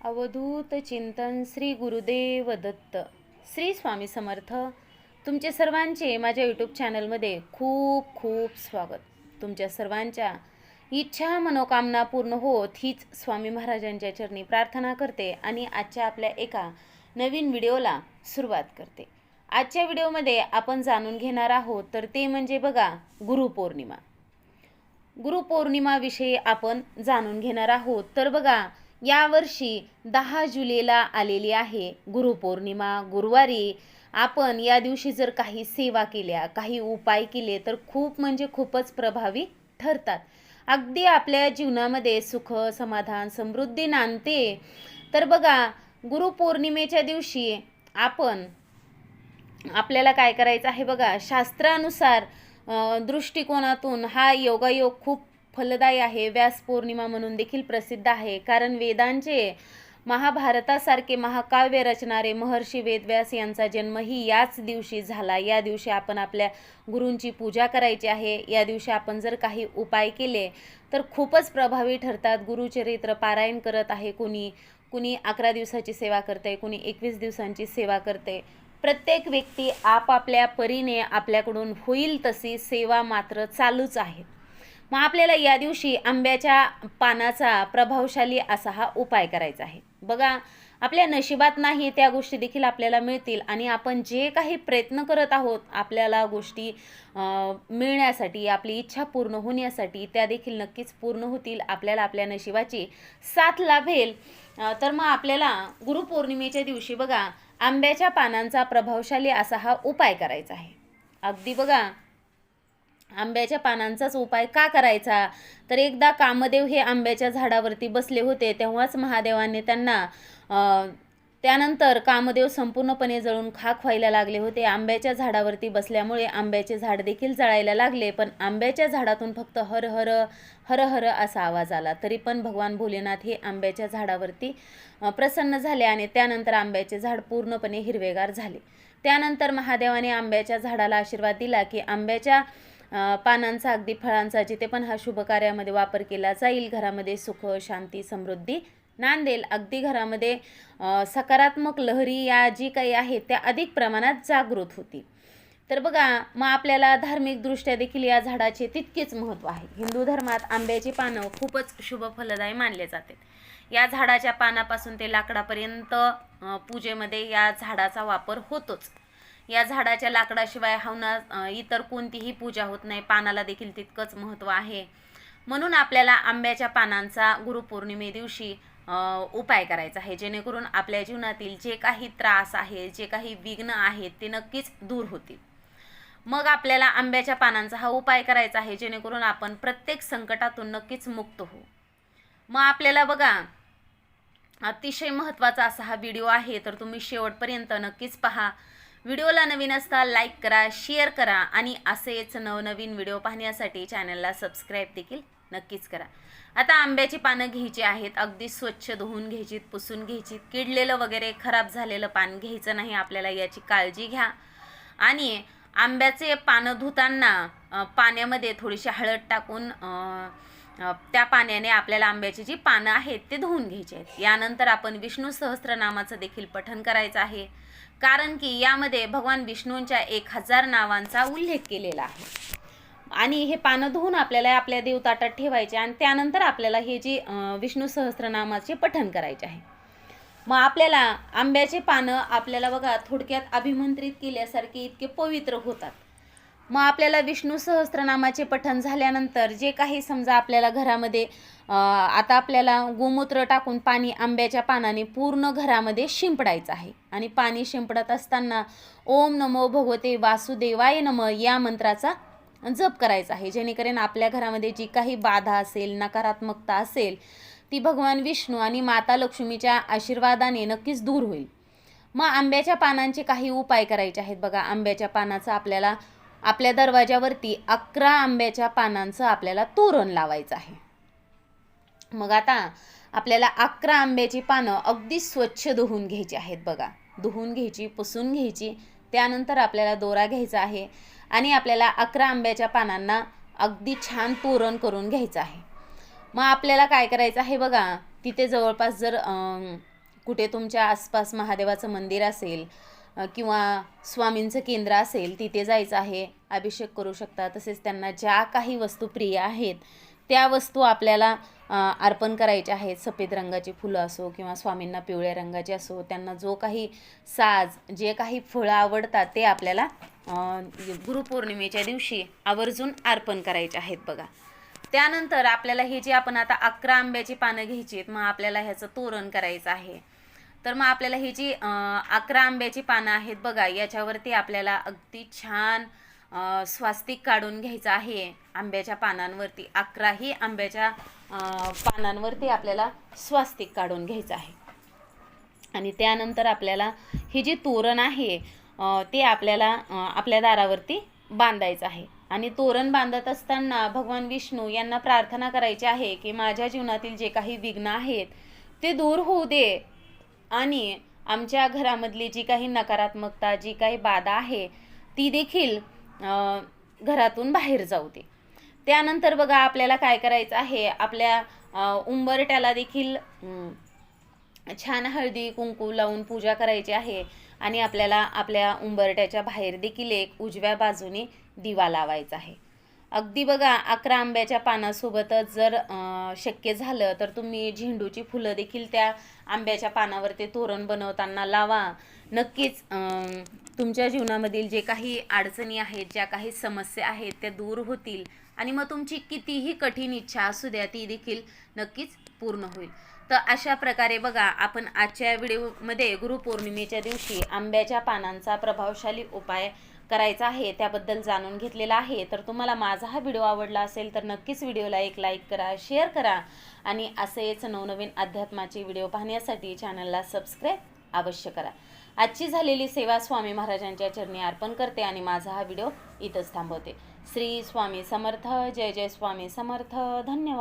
अवधूत चिंतन श्री गुरुदेव दत्त. श्री स्वामी समर्थ. तुमचे सर्वांचे माझ्या यूट्यूब चॅनलमध्ये खूप खूप स्वागत. तुमच्या सर्वांच्या इच्छा मनोकामना पूर्ण होत हीच स्वामी महाराजांच्या चरणी प्रार्थना करते आणि आजच्या आपल्या एका नवीन व्हिडिओला सुरुवात करते. आजच्या व्हिडिओमध्ये आपण जाणून घेणार आहोत तर ते म्हणजे बघा गुरुपौर्णिमा. गुरुपौर्णिमाविषयी आपण जाणून घेणार आहोत. तर बघा यावर्षी दहा जुलैला आलेली आहे गुरुपौर्णिमा. गुरुवारी आपण या दिवशी जर काही सेवा केल्या काही उपाय केले तर खूप म्हणजे खूपच प्रभावी ठरतात. अगदी आपल्या जीवनामध्ये सुख समाधान समृद्धी नांदते. तर बघा गुरुपौर्णिमेच्या दिवशी आपण आपल्याला काय करायचं आहे बघा शास्त्रानुसार दृष्टिकोनातून हा योगायोग खूप फलदायी आहे व्यास पौर्णिमा म्हणून देखील प्रसिद्ध आहे. कारण वेदांचे महाभारतासारखे महाकाव्य रचणारे महर्षी वेदव्यास यांचा जन्मही याच दिवशी झाला. या दिवशी आपण आपल्या गुरूंची पूजा करायची आहे. या दिवशी आपण जर काही उपाय केले तर खूपच प्रभावी ठरतात. गुरुचरित्र पारायण करत आहे कुणी कुणी अकरा दिवसाची सेवा करते कुणी एकवीस दिवसांची सेवा करते प्रत्येक व्यक्ती आपापल्या परीने आपल्याकडून होईल तशी सेवा मात्र चालूच आहे. मग आपल्याला या दिवशी आंब्याच्या पानाचा प्रभावशाली असा हा उपाय करायचा आहे. बघा आपल्या नशिबात नाही त्या गोष्टी देखील आपल्याला मिळतील आणि आपण जे काही प्रयत्न करत आहोत आपल्याला गोष्टी मिळण्यासाठी आपली इच्छा पूर्ण होण्यासाठी त्या देखील नक्कीच पूर्ण होतील आपल्याला आपल्या नशिबाची साथ लाभेल. तर मग आपल्याला गुरुपौर्णिमेच्या दिवशी बघा आंब्याच्या पानांचा प्रभावशाली असा हा उपाय करायचा आहे. अगदी बघा आंब्याच्या पानांचाच उपाय का करायचा? तर एकदा कामदेव हे आंब्याच्या झाडावरती बसले होते तेव्हाच महादेवाने त्यांना त्यानंतर कामदेव संपूर्णपणे जळून खाक व्हायला लागले होते. आंब्याच्या झाडावरती बसल्यामुळे आंब्याचे झाड देखील जळायला लागले पण आंब्याच्या झाडातून फक्त हर हर हर हर असा आवाज आला. तरी पण भगवान भोलेनाथ हे आंब्याच्या झाडावरती प्रसन्न झाले आणि त्यानंतर आंब्याचे झाड पूर्णपणे हिरवेगार झाले. त्यानंतर महादेवाने आंब्याच्या झाडाला आशीर्वाद दिला की आंब्याच्या पानांचा अगदी फळांचा जिथे पण हा शुभ कार्यामध्ये वापर केला जाईल घरामध्ये सुख शांती समृद्धी नांदेल. अगदी घरामध्ये सकारात्मक लहरी या जी काही आहेत त्या अधिक प्रमाणात जागृत होतील. तर बघा मग आपल्याला धार्मिकदृष्ट्या देखील या झाडाचे तितकेच महत्त्व आहे. हिंदू धर्मात आंब्याची पानं खूपच शुभ फलदायी मानले जाते. या झाडाच्या पानापासून ते लाकडापर्यंत पूजेमध्ये या झाडाचा वापर होतोच. या झाडाच्या लाकडाशिवाय हवना इतर कोणतीही पूजा होत नाही. पानाला देखील तितकंच महत्त्व आहे. म्हणून आपल्याला आंब्याच्या पानांचा गुरुपौर्णिमे दिवशी उपाय करायचा आहे. जेणेकरून आपल्या जीवनातील जे काही त्रास आहे जे काही विघ्न आहेत ते नक्कीच दूर होतील. मग आपल्याला आंब्याच्या पानांचा हा उपाय करायचा आहे जेणेकरून आपण प्रत्येक संकटातून नक्कीच मुक्त होऊ. मग आपल्याला बघा अतिशय महत्त्वाचा असा हा व्हिडिओ आहे तर तुम्ही शेवटपर्यंत नक्कीच पहा. व्हिडिओला नवीन असता लाईक करा शेअर करा आणि असेच नवनवीन व्हिडिओ पाहण्यासाठी चॅनलला सबस्क्राईब देखील नक्कीच करा. आता आंब्याची पानं घ्यायची आहेत अगदी स्वच्छ धुवून घ्यायची पुसून घ्यायची किडलेलं वगैरे खराब झालेलं पान घ्यायचं नाही आपल्याला याची काळजी घ्या. आणि आंब्याचे पानं धुताना पाण्यामध्ये थोडीशी हळद टाकून त्या पाण्याने आपल्याला आंब्याची जी पानं आहेत ते धुवून घ्यायचे आहेत. यानंतर आपण विष्णू सहस्त्रनामाचं देखील पठण करायचं आहे. कारण की यामध्ये भगवान विष्णूंच्या एक हजार नावांचा उल्लेख केलेला आहे. आणि हे पानं धुवून आपल्याला आपल्या देवताटात ठेवायचे आणि त्यानंतर आपल्याला हे जी विष्णू सहस्त्रनामाचे पठण करायचे आहे. मग आपल्याला आंब्याचे पानं आपल्याला बघा थोडक्यात अभिमंत्रित केल्यासारखे इतके पवित्र होतात. मग आपल्याला विष्णू सहस्त्रनामाचे पठण झाल्यानंतर जे काही समजा आपल्याला घरामध्ये आता आपल्याला गोमूत्र टाकून पाणी आंब्याच्या पानाने पूर्ण घरामध्ये शिंपडायचं आहे. आणि पाणी शिंपडत असताना ओम नमो भगवते वासुदेवाय नम या मंत्राचा जप करायचा आहे. जेणेकरून आपल्या घरामध्ये जी काही बाधा असेल नकारात्मकता असेल ती भगवान विष्णू आणि माता लक्ष्मीच्या आशीर्वादाने नक्कीच दूर होईल. मग आंब्याच्या पानांचे काही उपाय करायचे आहेत बघा. आंब्याच्या पानाचा आपल्याला आपल्या दरवाजावरती अकरा आंब्याच्या पानांचं आपल्याला तोरण लावायचं आहे. मग आता आपल्याला अकरा आंब्याची पानं अगदी स्वच्छ धुवून घ्यायची आहेत बघा. धुवून घ्यायची पुसून घ्यायची त्यानंतर आपल्याला दोरा घ्यायचा आहे आणि आपल्याला अकरा आंब्याच्या पानांना अगदी छान तोरण करून घ्यायचं आहे. मग आपल्याला काय करायचं आहे बघा तिथे जवळपास जर कुठे तुमच्या आसपास महादेवाचं मंदिर असेल किंवा स्वामींचं केंद्र असेल तिथे जायचं आहे. अभिषेक करू शकता तसेच त्यांना ज्या काही वस्तू प्रिय आहेत त्या वस्तू आपल्याला अर्पण करायच्या आहेत. सफेद रंगाची फुलं असो किंवा स्वामींना पिवळ्या रंगाची असो त्यांना जो काही साज जे काही फळं आवडतात ते आपल्याला गुरुपौर्णिमेच्या दिवशी आवर्जून अर्पण करायचे आहेत बघा. त्यानंतर आपल्याला हे जे आपण आता अकरा आंब्याची पानं घ्यायची आहेत मग आपल्याला ह्याचं तोरण करायचं आहे. तर मग आपल्याला ही जी अकरा आंब्याची पानं आहेत बघा याच्यावरती आपल्याला अगदी छान स्वास्तिक काढून घ्यायचं आहे आंब्याच्या पानांवरती. अकराही आंब्याच्या पानांवरती आपल्याला स्वास्तिक काढून घ्यायचं आहे. आणि त्यानंतर आपल्याला हे जे तोरण आहे ते आपल्याला आपल्या दारावरती बांधायचं आहे. आणि तोरण बांधत असताना भगवान विष्णू यांना प्रार्थना करायची आहे की माझ्या जीवनातील जे काही विघ्न आहेत ते दूर होऊ दे. आणि आमच्या घरामधली जी काही नकारात्मकता जी काही बाधा आहे ती देखील घरातून बाहेर जाऊ दे. त्यानंतर बघा आपल्याला काय करायचं आहे आपल्या उंबरट्याला देखील छान हळदी कुंकू लावून पूजा करायची आहे आणि आपल्याला आपल्या उंबरट्याच्या बाहेर देखील एक उजव्या बाजूने दिवा लावायचा आहे. अगदी बघा अकरा आंब्याच्या पानासोबतच जर शक्य झालं तर तुम्ही झेंडूची फुलं देखील त्या आंब्याच्या पानावरती तोरण बनवताना लावा. नक्कीच तुमच्या जीवनामधील जे काही अडचणी आहेत ज्या काही समस्या आहेत त्या दूर होतील आणि मग तुमची कितीही कठीण इच्छा असू द्या ती देखील नक्कीच पूर्ण होईल. तर अशा प्रकारे बघा आपण आजच्या व्हिडिओमध्ये गुरुपौर्णिमेच्या दिवशी आंब्याच्या पानांचा प्रभावशाली उपाय करायचा आहे त्याबद्दल जाणून घेतलेला आहे. तर तुम्हाला माझा हा व्हिडिओ आवडला असेल तर नक्कीच व्हिडिओला एक लाईक करा शेअर करा. आणि असेच नवनवीन अध्यात्माचे व्हिडिओ पाहण्यासाठी चॅनलला सबस्क्राईब अवश्य करा. आजची झालेली सेवा स्वामी महाराजांच्या चरणी अर्पण करते आणि माझा हा व्हिडिओ इथंच थांबवते. श्री स्वामी समर्थ जय जय स्वामी समर्थ. धन्यवाद.